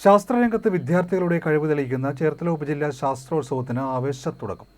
ശാസ്ത്രരംഗത്ത് വിദ്യാർത്ഥികളുടെ കഴിവ് തെളിയിക്കുന്ന ചേർത്തല ഉപജില്ലാ ശാസ്ത്രോത്സവത്തിന് ആവേശത്തുടക്കം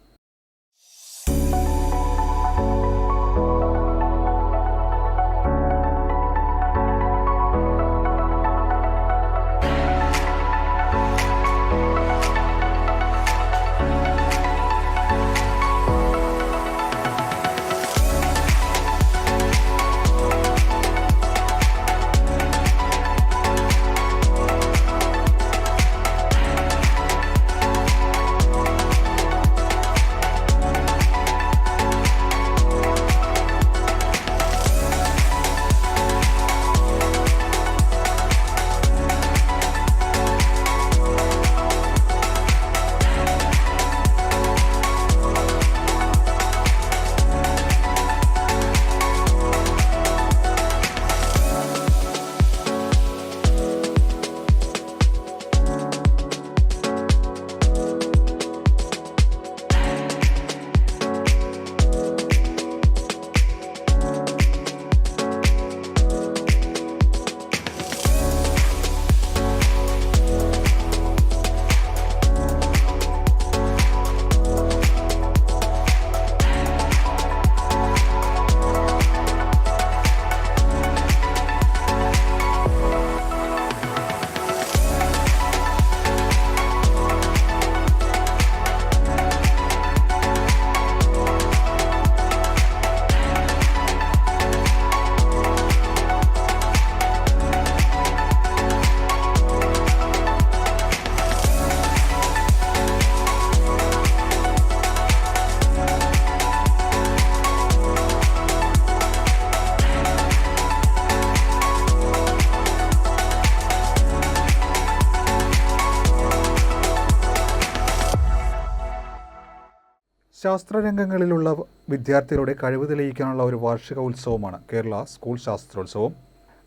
ശാസ്ത്രരംഗങ്ങളിലുള്ള വിദ്യാർത്ഥികളുടെ കഴിവ് തെളിയിക്കാനുള്ള ഒരു വാർഷിക ഉത്സവമാണ് കേരള സ്കൂൾ ശാസ്ത്രോത്സവം.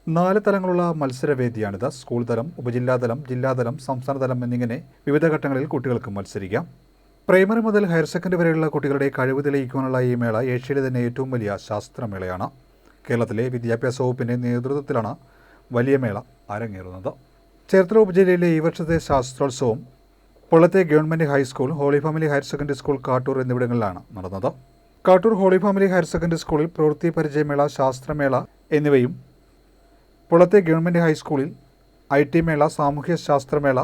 നാല് തലങ്ങളുള്ള മത്സരവേദിയാണിത്. സ്കൂൾ തലം ഉപജില്ലാതലം ജില്ലാതലം സംസ്ഥാനതലം എന്നിങ്ങനെ വിവിധ ഘട്ടങ്ങളിൽ കുട്ടികൾക്ക് മത്സരിക്കാം. പ്രൈമറി മുതൽ ഹയർ സെക്കൻഡറി വരെയുള്ള കുട്ടികളുടെ കഴിവ് തെളിയിക്കാനുള്ള ഈ മേള ഏഷ്യയിലെ തന്നെ ഏറ്റവും വലിയ ശാസ്ത്രമേളയാണ്. കേരളത്തിലെ വിദ്യാഭ്യാസ വകുപ്പിന്റെ നേതൃത്വത്തിലാണ് വലിയ മേള അരങ്ങേറുന്നത്. ചേർത്തല ഉപജില്ലയിലെ ഈ വർഷത്തെ ശാസ്ത്രോത്സവം Pollethai government high school holy family higher secondary school Kattoor എന്നിവിടങ്ങളിലാണ് നടന്നത്. Kattoor holy family higher secondary സ്കൂളിൽ പ്രവൃത്തി പരിചയമേള ശാസ്ത്രമേള എന്നിവയും പൊള്ളത്തെ ഗവൺമെന്റ് ഹൈസ്കൂളിൽ ഐ ടി മേള സാമൂഹ്യ ശാസ്ത്രമേള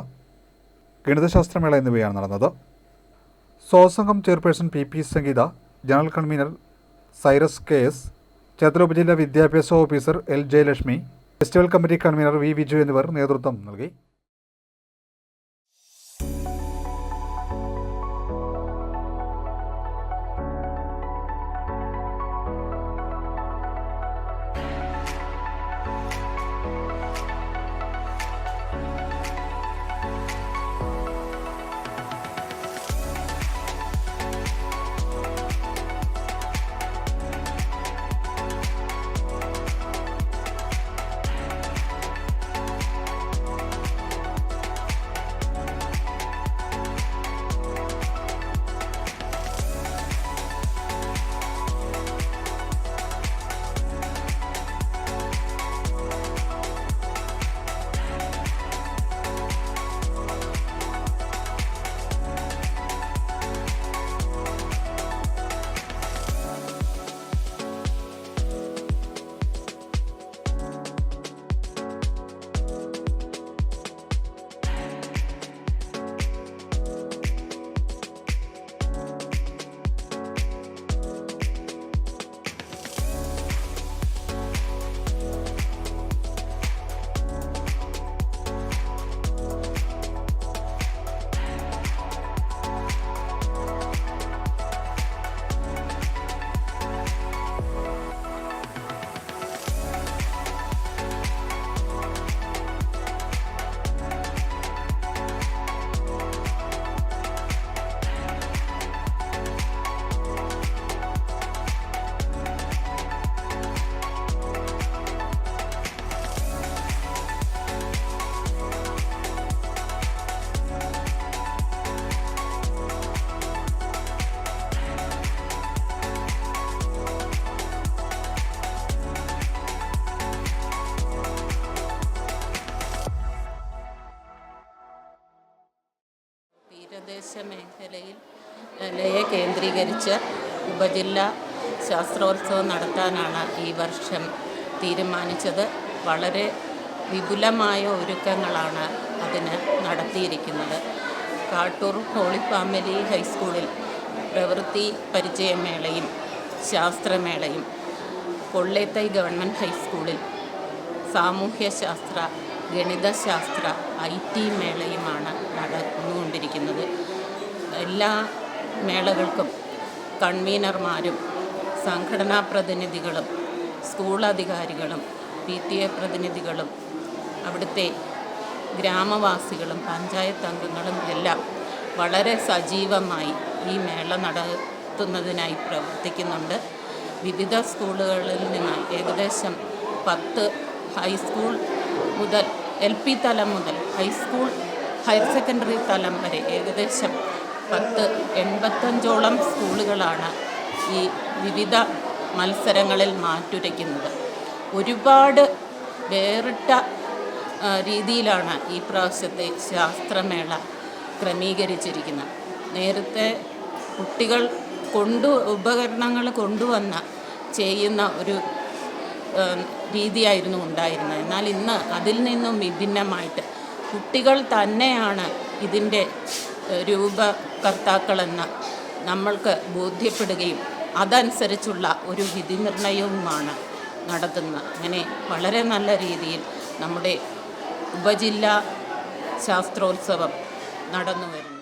ഗണിതശാസ്ത്രമേള എന്നിവയാണ് നടന്നത്. സ്വസംഘം chairperson P P Sangeetha general convener Cyrus K S Cherthala ഉപജില്ലാ വിദ്യാഭ്യാസ officer L Jayalakshmi festival committee convener V Viju എന്നിവർ നേതൃത്വം നൽകി. തീരദേശ മേഖലയിൽ ലയെ കേന്ദ്രീകരിച്ച് ഉപജില്ലാ ശാസ്ത്രോത്സവം നടത്താനാണ് ഈ വർഷം തീരുമാനിച്ചത്. വളരെ വിപുലമായ ഒരുക്കങ്ങളാണ് അതിന് നടത്തിയിരിക്കുന്നത്. കാട്ടൂർ ഹോളി ഫാമിലി ഹൈസ്കൂളിൽ പ്രവൃത്തി പരിചയമേളയും ശാസ്ത്രമേളയും കൊള്ളേത്തൈ ഗവൺമെന്റ് ഹൈസ്കൂളിൽ സാമൂഹ്യശാസ്ത്ര ഗണിതശാസ്ത്ര ഐ ടി മേളയുമാണ് നടന്നുകൊണ്ടിരിക്കുന്നത്. എല്ലാ മേളകൾക്കും കൺവീനർമാരും സംഘടനാ പ്രതിനിധികളും സ്കൂൾ അധികാരികളും പി ടി എ പ്രതിനിധികളും അവിടുത്തെ ഗ്രാമവാസികളും പഞ്ചായത്ത് അംഗങ്ങളും എല്ലാം വളരെ സജീവമായി ഈ മേള നടത്തുന്നതിനായി പ്രവർത്തിക്കുന്നുണ്ട്. വിവിധ സ്കൂളുകളിൽ നിന്ന് ഏകദേശം പത്ത് ഹൈസ്കൂൾ മുതൽ എൽ പി തലം മുതൽ ഹൈസ്കൂൾ ഹയർ സെക്കൻഡറി തലം വരെ ഏകദേശം പത്ത് എൺപത്തഞ്ചോളം സ്കൂളുകളാണ് ഈ വിവിധ മത്സരങ്ങളിൽ മാറ്റുരയ്ക്കുന്നത്. ഒരുപാട് വേറിട്ട രീതിയിലാണ് ഈ പ്രാവശ്യത്തെ ശാസ്ത്രമേള ക്രമീകരിച്ചിരിക്കുന്നത്. നേരത്തെ കുട്ടികൾ കൊണ്ടു ഉപകരണങ്ങൾ കൊണ്ടുവന്ന ചെയ്യുന്ന ഒരു രീതിയായിരുന്നു ഉണ്ടായിരുന്നത്. എന്നാൽ ഇന്ന് അതിൽ നിന്നും വിഭിന്നമായിട്ട് കുട്ടികൾ തന്നെയാണ് ഇതിന്റെ രൂപകർത്താക്കളെന്ന് നമ്മൾക്ക് ബോധ്യപ്പെടുകയും അതനുസരിച്ചുള്ള ഒരു വിധി നിർണയവുമാണ് നടത്തുന്നത്. അങ്ങനെ വളരെ നല്ല രീതിയിൽ നമ്മുടെ ഉപജില്ലാ ശാസ്ത്രോത്സവം നടന്നു വരുന്നു